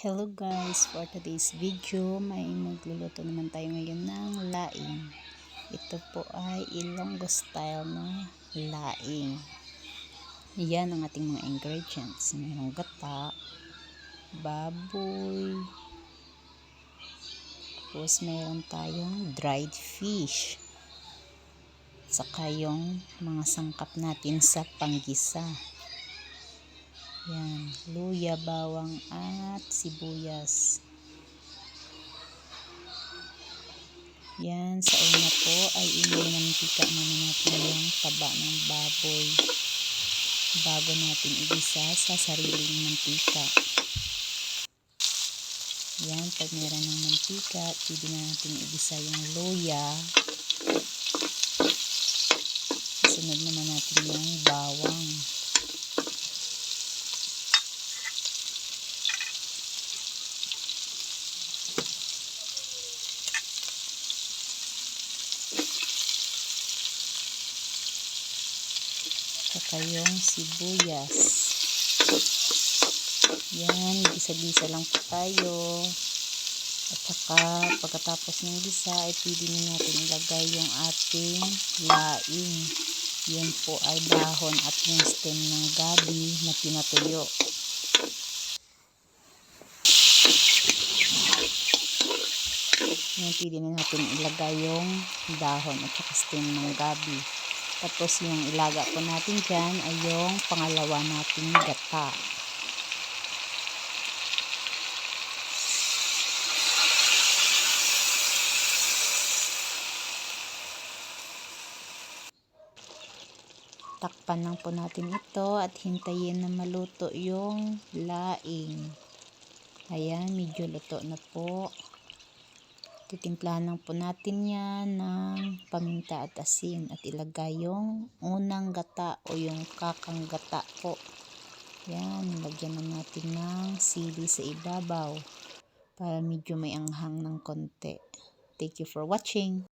Hello guys, for today's video, may magluluto naman tayo ngayon ng laing. Ito po ay Ilonggo style na laing. Yan ang ating mga ingredients. Mayroong gata, baboy, tapos mayroon tayong dried fish, saka yung mga sangkap natin sa panggisa. Yan, luya, bawang at sibuyas. Yan, sa una po ay inimantika muna natin yung taba ng baboy bago natin igisa sa sariling mantika. Yan, pag meron ng mantika, pwede na natin igisa yung luya. Sunod naman natin yung bawang. Saka yung sibuyas. Yan, gisa-gisa lang po tayo. At saka, pagkatapos ng gisa, ay pwede na natin ilagay yung ating laing. Yan po ay dahon at yung stem ng gabi na pinatuyo. Yan, pwede na natin ilagay yung dahon at saka stem ng gabi. Tapos yung ilaga po natin dyan ay yung pangalawa nating gata. Takpan lang po natin ito at hintayin na maluto yung laing. Ayan, medyo luto na po. Titimplahan lang po natin yan ng paminta at asin at ilagay yung unang gata o yung kakang gata po. Yan, lagyan na natin ng sili sa ibabaw para medyo may anghang ng konti. Thank you for watching.